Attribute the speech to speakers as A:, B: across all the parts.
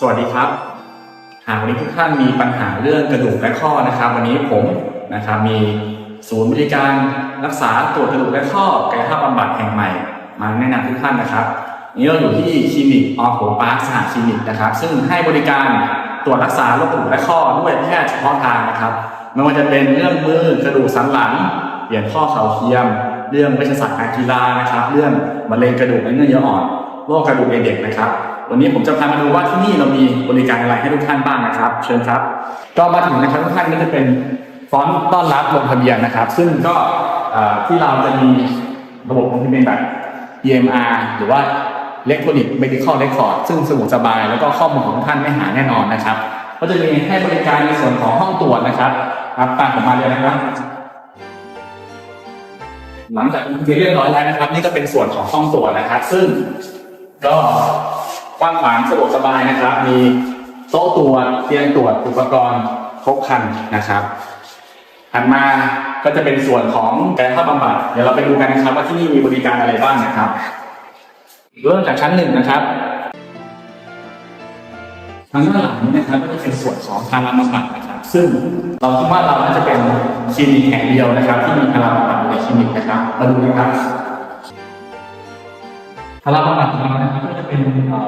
A: สวัสดีครับ หากวันนี้ทุกท่านมีปัญหาเรื่องกระดูกและข้อนะครับ วันนี้ผมนะครับมีศูนย์บริการรักษาตรวจกระดูกและข้อกายภาพบำบัดแห่งใหม่ มาแนะนำทุกท่านนะครับนนี้เราอยู่ที่คลินิกออโหปาร์คสหคลินิกนะครับ ซึ่งให้บริการตรวจรักษาโรคกระดูกและข้อด้วยแพทย์เฉพาะทางนะครับไม่ว่าจะเป็นเรื่องมือกระดูกสันหลังเปลี่ยนข้อเข่าเทียม เรื่องเวชศาสตร์การกีฬานะครับ เรื่องมะเร็งกระดูกและเนื้อเยื่ออ่อนโรคกระดูกในเด็กนะครับ วันนี้ผมจะพามาดูว่าที่นี่เรามีบริการอะไรให้ทุกท่านบ้างนะครับ เชิญครับ ก็มาถึงนะครับทุกท่านก็จะเป็นฟอนต์ต้อนรับลงทะเบียนนะครับ ซึ่งก็ที่เราจะมีระบบลงทะเบียนแบบ EMR หรือว่า Electronic Medical Record ซึ่งสะดวกสบายแล้วก็ข้อมูลของท่านไม่หายแน่นอนนะครับ ก็จะมีให้บริการในส่วนของห้องตรวจนะครับครับตามผมมาเลยนะครับ หลังจากที่เรียบร้อยแล้วนะครับ นี่ก็เป็นส่วนของห้องตรวจนะครับ ซึ่งก็ กว้างขวางสะดวกสบายนะครับ มีโต๊ะตรวจเตียงตรวจอุปกรณ์ครบครันนะครับถัดมาก็จะเป็นส่วนของกายภาพบำบัดเดี๋ยวเราไปดูกันนะครับว่าที่นี่มีบริการอะไรบ้างนะครับเริ่มจากชั้นหนึ่งนะครับทางด้านหลังนี้นะครับก็จะเป็นส่วนของพาราบำบัดนะครับ ซึ่งเราคิดว่าเราน่าจะเป็นคลินิกแห่งเดียวนะครับ ที่มีพาราบำบัดในคลินิกนะครับมาดูนะครับพาราบำบัดของเรานะครับก็จะเป็นเอ่อ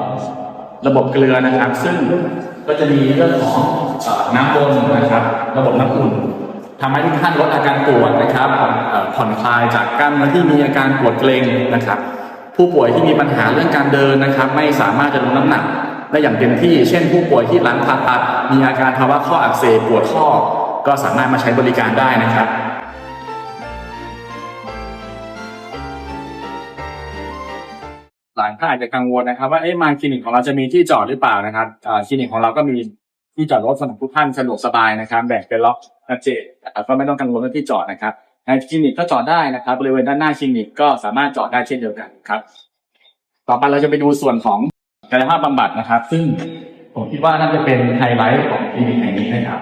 A: ระบบเกลือนะครับ ซึ่งก็จะมีเรื่องของน้ำบนนะครับ ระบบน้ำอุ่นทำให้ทุกท่านลดอาการปวดนะครับผ่อนคลายจากกล้ามเนื้อที่มีอาการปวดเกร็งนะครับ ผู้ป่วยที่มีปัญหาเรื่องการเดินนะครับ ไม่สามารถจะลดน้ำหนักได้อย่างเต็มที่ เช่น ผู้ป่วยที่หลังผ่าตัดมีอาการภาวะข้ออักเสบปวดข้อ ก็สามารถมาใช้บริการได้นะครับ ลายท่านอาจจะกังวลนะครับ ว่าเอ๊ะมาคลินิกของเราจะมีที่จอดหรือเปล่านะครับคลินิกของเราก็มีที่จอดรถสำหรับทุกท่านสะดวกสบายนะครับแบ่งเป็นล็อกชัดเจนก็ไม่ต้องกังวลเรื่องที่จอดนะครับในคลินิกก็จอดได้นะครับ บริเวณด้านหน้าคลินิกก็สามารถจอดได้เช่นเดียวกันครับ ต่อไปเราจะไปดูส่วนของกายภาพบำบัดนะครับ ซึ่งผมคิดว่าน่าจะเป็นไฮไลท์ของคลินิกแห่งนี้นะครับ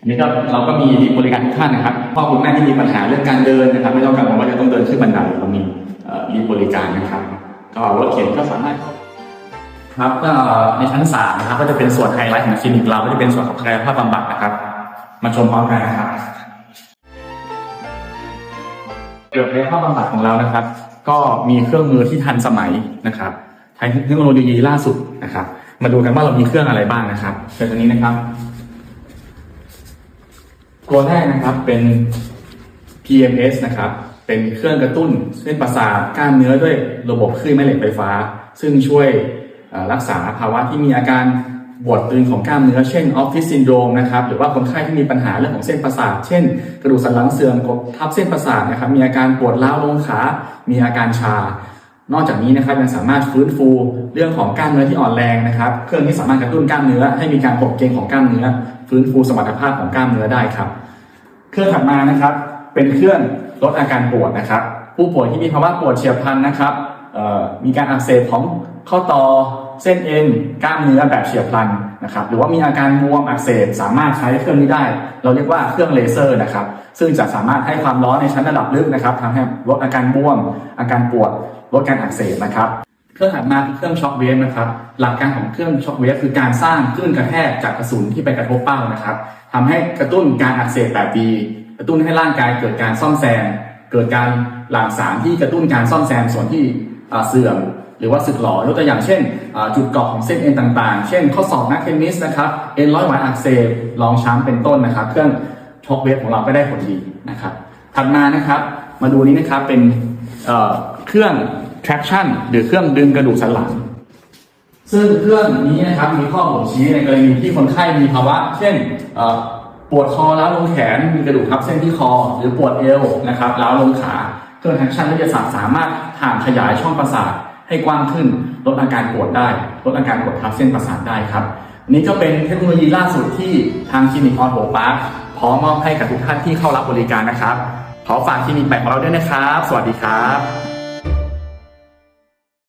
A: อันนี้ก็เราก็มีบริการทุกท่านนะครับพ่อคุณแม่ที่มีปัญหาเรื่องการเดินนะครับ ไม่ต้องกังวลว่าจะต้องเดินขึ้นบันไดเรามี มีบริการนะครับ ก็รถเข็นก็สามารถเข้าครับก็ในชั้นสามนะครับก็จะเป็นส่วนไฮไลท์ของคลินิกเราก็จะเป็นส่วนของกายภาพบำบัดนะครับ มาชมพร้อมกันนะครับเกี่ยวกับกายภาพบำบัดของเรานะครับ ก็มีเครื่องมือที่ทันสมัยนะครับใช้เทคโนโลยีล่าสุดนะครับ มาดูกันว่าเรามีเครื่องอะไรบ้างนะครับเชิญตรงนี้นะครับ ตัวแรกนะครับเป็น PMS นะครับ เป็นเครื่องกระตุ้นเส้นประสาทกล้ามเนื้อด้วยระบบคลื่นแม่เหล็กไฟฟ้า ซึ่งช่วยรักษาภาวะที่มีอาการปวดตึงของกล้ามเนื้อเช่นออฟฟิศซินโดรมนะครับหรือว่าคนไข้ที่มีปัญหาเรื่องของเส้นประสาท เช่น กระดูกสันหลังเสื่อมกดทับเส้นประสาทนะครับมีอาการปวดร้าวลงขามีอาการชา นอกจากนี้นะครับยังสามารถฟื้นฟูเรื่องของกล้ามเนื้อที่อ่อนแรงนะครับเครื่องที่สามารถกระตุ้นกล้ามเนื้อให้มีการปลดเกร็งของกล้ามเนื้อ ฟื้นฟูสมรรถภาพของกล้ามเนื้อได้ครับ เครื่องถัดมานะครับ เป็นเครื่องลดอาการปวดนะครับ ผู้ป่วยที่มีภาวะปวดเฉียบพลันนะครับมีการอักเสบของข้อต่อเส้นเอ็นกล้ามเนื้อแบบเฉียบพลันนะครับหรือว่ามีอาการบวมอักเสบสามารถใช้เครื่องนี้ได้ เราเรียกว่าเครื่องเลเซอร์นะครับ ซึ่งจะสามารถให้ความร้อนในชั้นระดับลึกนะครับทำให้ลดอาการบวม อาการปวดลดการอักเสบนะครับเครื่องถัดมาคือเครื่องช็อคเวฟนะครับหลักการของเครื่องช็อคเวฟคือการสร้างคลื่นกระแทกจากกระสุนที่ไปกระทบเป้านะครับทำให้กระตุ้นการอักเสบแบบดี กระตุ้นให้ร่างกายเกิดการซ่อมแซม เกิดการหลั่งสารที่กระตุ้นการซ่อมแซมส่วนที่เสื่อมหรือว่าสึกหรอยกตัวอย่างเช่น จุดเกาะของเส้นเอ็นต่างๆ เช่น ข้อศอกนักเทนนิสนะครับเอ็นร้อยหวายอักเสบรองช้ำเป็นต้นนะครับ เครื่องช็อคเวฟของเราก็ได้ผลดีนะครับถัดมานะครับมาดูนี้นะครับเป็นเครื่อง traction หรือเครื่องดึงกระดูกสันหลัง ซึ่งเครื่องนี้นะครับมีข้อบ่งชี้ในกรณีที่คนไข้มีภาวะ เช่น ปวดคอล้าวลงแขนมีกระดูกทับเส้นที่คอ หรือปวดเอวนะครับล้าวลงขาเครื่อง traction วิทยาศาสตร์สามารถถ่างขยายช่องประสาทให้กว้างขึ้นลดอาการปวดได้ลดอาการกดทับเส้นประสาทได้ครับนนี้ก็เป็นเทคโนโลยีล่าสุดที่ทางคลินิกออนโหปาร์คพร้อมมอบให้กับทุกท่านที่เข้ารับบริการนะครับ ขอฝากคลินิกใหม่ของเราด้วยนะครับ สวัสดีครับ